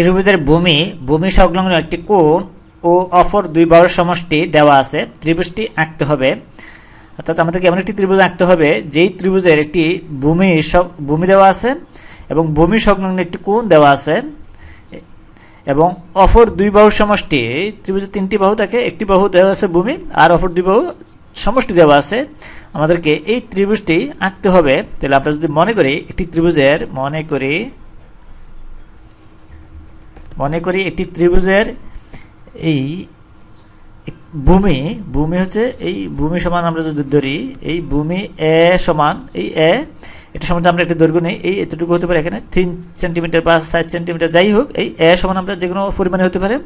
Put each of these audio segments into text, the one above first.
ত্রিভুজের ভূমি ভূমি সংলগ্ন একটি কোণ ও অপর দুই বাহুর সমষ্টি দেওয়া আছে। ত্রিভুজটি আঁকতে হবে। অর্থাৎ আমাদেরকে এমন একটি ত্রিভুজ আঁকতে হবে, যেই ত্রিভুজের একটি ভূমি ভূমি দেওয়া আছে এবং ভূমি সংলগ্ন একটি কোণ দেওয়া আছে। এবং অপর দুই বাহুর সমষ্টি, ত্রিভুজের তিনটি বাহু থাকে, একটি বাহু দেওয়া আছে ভূমি আর অপর দুই বাহু সমষ্টি দেওয়া আছে। আমাদেরকে এই ত্রিভুজটি আঁকতে হবে। তাহলে আমরা যদি মনে করি, একটি ত্রিভুজের, মনে করি মনে করি একটি ত্রিভুজের এই ভূমি ভূমি হচ্ছে এই ভূমি সমান আমরা যদি ধরি, এই ভূমি এ সমান, এই এ, এটা সমান আমরা একটা দৈর্ঘ্য নেই, এই এতটুকু হতে পারে এখানে তিন সেন্টিমিটার বা সাত সেন্টিমিটার যাই হোক, এই এ সমান আমরা যে কোনো পরিমাণে হতে পারে।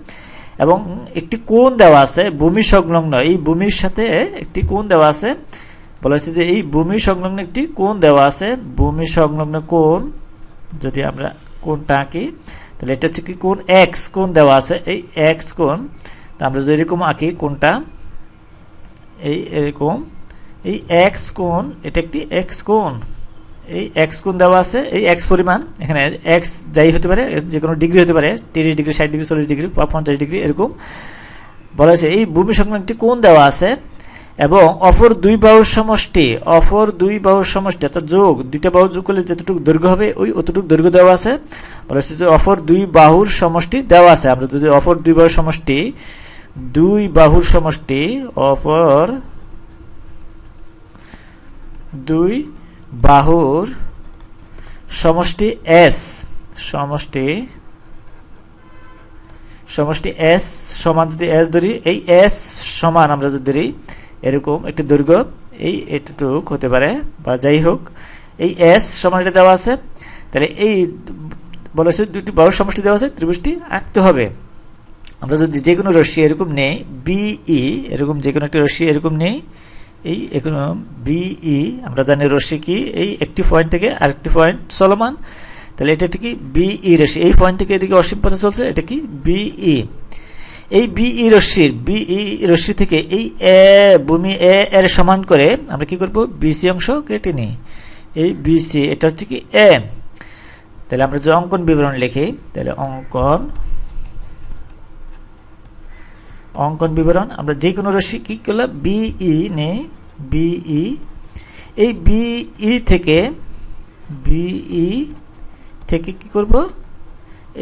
এবং একটি কোণ দেওয়া আছে, ভূমি সংলগ্ন, এই ভূমির সাথে একটি কোণ দেওয়া আছে। বলা হয়েছে যে এই ভূমি সংলগ্ন একটি কোণ দেওয়া আছে, ভূমি সংলগ্ন কোণ, যদি আমরা কোণটা আঁকি তাহলে এটা হচ্ছে কি কোন এক্স কোন দেওয়া আছে, এই এক্স কোন আমরা যদি এরকম আঁকি কোনটা এই এরকম, এই এক্স কোন এটা একটি এক্স কোন এই এক্স কোন দেওয়া আছে, এই এক্স পরিমাণ, এখানে এক্স যাই হতে পারে যে কোনো ডিগ্রি হতে পারে, তিরিশ ডিগ্রি, ষাট ডিগ্রি, চল্লিশ ডিগ্রি বা পঞ্চাশ ডিগ্রি, এরকম, বলা হয়েছে এই ভূমি একটি কোণ দেওয়া আছে এবং অপর দুই বাহুর সমষ্টি অপর দুই বাহুর সমষ্টি, অর্থাৎ যোগ, দুইটা বাহু যোগ করলে যতটুকু দৈর্ঘ্য হবে, ওই অতটুকু দৈর্ঘ্য দেওয়া আছে। বলা হচ্ছে যে অপর দুই বাহুর সমষ্টি দেওয়া আছে। আমরা যদি অপর দুই বাহুর সমষ্টি, দুই বাহুর সমষ্টি অপর দুই বাহুর সমষ্টি এস সমষ্টি সমষ্টি এস সমান যদি এস ধরি, এই এস সমান আমরা যদি ধরি এরকম একটি দৈর্ঘ্য এই এটুক হতে পারে, বা যাই হোক, এই এস সমান এটা দেওয়া আছে। তাহলে এই বলা হয়েছে দুটি বাহুর সমষ্টি দেওয়া আছে, ত্রিভুজটি আঁকতে হবে। আমরা যদি যে কোনো রশ্মি এরকম নেই বিই এরকম যে কোনো একটি রশ্মি এরকম নেই, এই এখানে বিই আমরা জানি রশ্মি কি, এই একটি পয়েন্ট থেকে আরেকটি পয়েন্ট চলমান। তাহলে এটা কি বিই রশ্মি? এই পয়েন্ট থেকে এদিকে অসীম পথে চলছে, এটা কি বিই এই বিই রশ্মির বিই রশ্মি থেকে এই এ ভূমি এ এর সমান করে আমরা কি করব? বিসি অংশ কেটে নিই। এই বিসি এটা হচ্ছে কি এ তাহলে আমরা যে অঙ্কন বিবরণ লিখি, তাহলে অঙ্কন অঙ্কন বিবরণ, আমরা যে কোনো রশ্মি কি করলাম? বিই নেই বিই এই বিই থেকে বিই থেকে কি করব?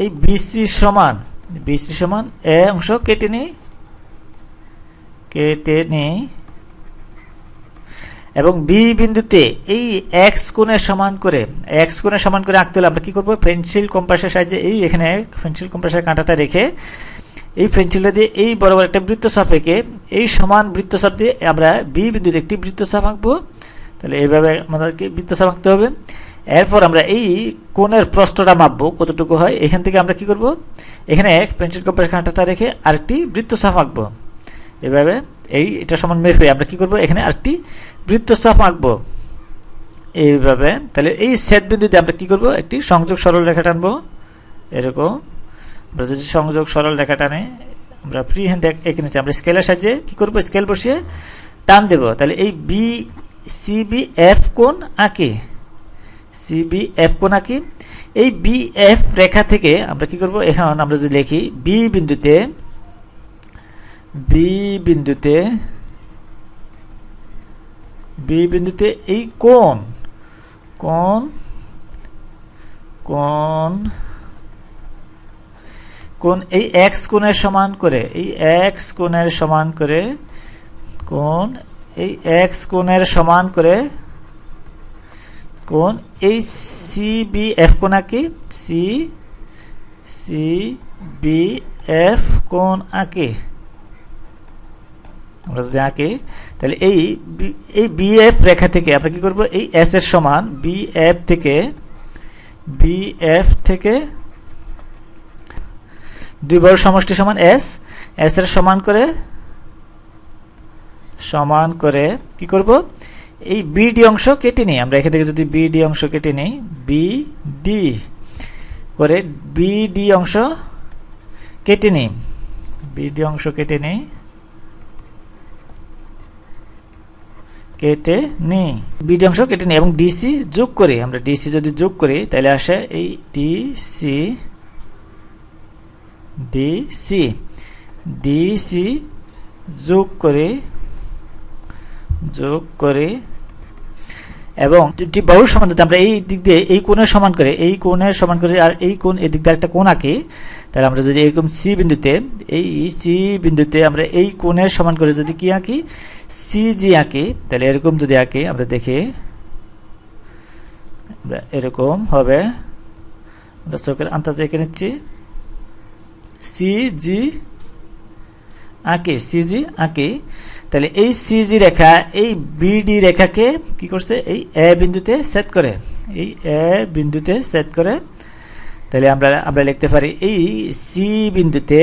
এই বিসি সমান। বিসি সমান এ অংশ কেটে নিই। কেটে নিই। এবং বি বিন্দুতে এই এক্স কোণের সমান করে এক্স কোণের সমান করে আঁকতে হলে আমরা কি করব? পেন্সিল কম্পাসের সাহায্যে এই এখানে পেন্সিল কম্পাসের কাঁটাটা রেখে এই পেন্সিলটা দিয়ে এই বরাবর একটা বৃত্তচাপ এঁকে এই সমান বৃত্তচাপ দিয়ে আমরা বি বিন্দুতে একটি বৃত্তচাপ আঁকবো। তাহলে এইভাবে আমাদেরকে বৃত্তচাপ আঁকতে হবে। এরপর আমরা এই কোণের প্রস্থটা মাপবো, কতটুকু হয়। এখান থেকে আমরা কি করব? এখানে এক পেন্সিল কম্পাস কাঁটাটা রেখে আরেকটি বৃত্তচাপ আঁকবো। এভাবে এই, এটা সমান মেপে আমরা কি করব? এখানে আরেকটি বৃত্তচাপ আঁকবো। এইভাবে, তাহলে এই সেট বিন্দুতে আমরা কি করব? একটি সংযোগ সরল রেখা টানবো। এরকম। আমরা যদি সংযোগ সরল রেখা টানে, আমরা ফ্রি হ্যান্ড নিচ্ছি। আমরা স্কেলের সাহায্যে কি করব? স্কেল বসিয়ে টান দেব। তাহলে এই বি সিবি এফ কোণ আঁকে। সিবি এফ কোণ আঁকি? এই বি এফ রেখা থেকে আমরা কি করব? এখন আমরা যদি লিখি বি বিন্দুতে বি বিন্দুতে বি বিন্দুতে এই কোণ কোণ কোণ কোণ এই এক্স কোণের সমান করে, এই এক্স কোণের সমান করে, কোণ এই এক্স কোণের সমান করে কোণ? এই সি বি এফ কোণ আঁকি সি সি বি এফ কোন আঁকি আমরা যদি আঁকি তাহলে এই এই বি এফ রেখা থেকে আমরা কি করব? এই এস এর সমান বি এফ থেকে বি এফ থেকে দুই বড় সমষ্টি সমান এস এস এর সমান করে সমান করে কি করব? এই বিডি অংশ কেটে নিই। আমরা এখান থেকে যদি বিডি অংশ কেটে নিই বি ডি করে বিডি অংশ কেটে নিই। বিডি অংশ কেটে নিই কেটে নিই। বিডি অংশ কেটে নিই এবং ডিসি যোগ করি। আমরা ডিসি যদি যোগ করি, তাহলে আসে এই ডিসি ডিসি ডিসি যোগ করে যোগ করে এবং দুটি বাহুর সমান, যদি আমরা এই দিক দিয়ে এই কোণের সমান করে, এই কোণের সমান করে আর এই কোণ এদিক দিয়ে একটা কোণ আঁকি, তাহলে আমরা যদি এরকম সি বিন্দুতে, এই সি বিন্দুতে আমরা এই কোণের সমান করে যদি কি আঁকি? সি জি আঁকি, তাহলে এরকম যদি আঁকি, আমরা দেখি এরকম হবে, আমরা চোখের আন্দাজ এঁকে নিচ্ছি। সি জি আঁকে সিজি আঁকে। তাহলে এই সিজি রেখা, এই বিডি রেখাকে কি করছে? এই এ বিন্দুতে সেট করে। এই এ বিন্দুতে সেট করে। তাহলে আমরা আমরা লিখতে পারি এই সি বিন্দুতে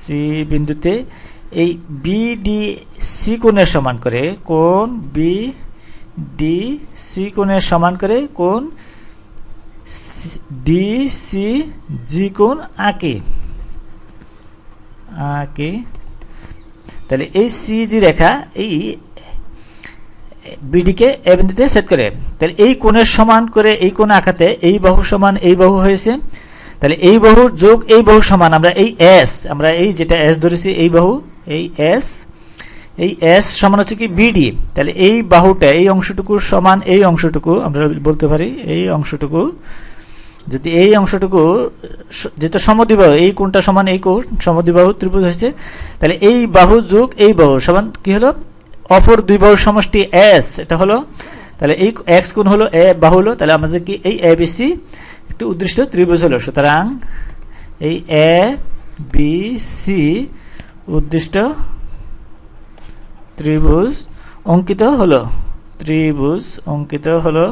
সি বিন্দুতে এই বিডি সি কোণের সমান করে কোন বি ডি সি কোণের সমান করে কোন ডি সি জি কোণ আঁকে। আঁকে তাহলে এই সিজি রেখা এই বিডিকে এ বিন্দুতে সেট করে। তাহলে এই কোণের সমান করে এই কোণে আঁকাতে এই বাহু সমান এই বাহু হয়েছে। তাহলে এই বাহুর যোগ এই বাহু সমান, আমরা এই এস, আমরা এই যেটা এস ধরেছি, এই বাহু, এই এস এই এস সমান হচ্ছে কি বিডি তাহলে এই বাহুটা এই অংশটুকুর সমান এই অংশটুকু, আমরা বলতে পারি এই অংশটুকু যদি এই অংশটুকু যেহেতু সমদ্বিবাহু, এই কোণটা সমান এই কোণ, সমদ্বিবাহু ত্রিভুজ হয়েছে, তাহলে এই বাহু যোগ এই বাহু সমান কি হলো? অপর দুই বাহুর সমষ্টি এস এটা হলো, তাহলে এই এক্স কোণ হলো, এ বাহু হলো, তাহলে আমাদের কি এই এ বি সি একটি উদ্দৃষ্ট ত্রিভুজ হলো। সুতরাং এই এ বি সি উদ্দিষ্ট ত্রিভুজ অঙ্কিত হলো, ত্রিভুজ অঙ্কিত হলো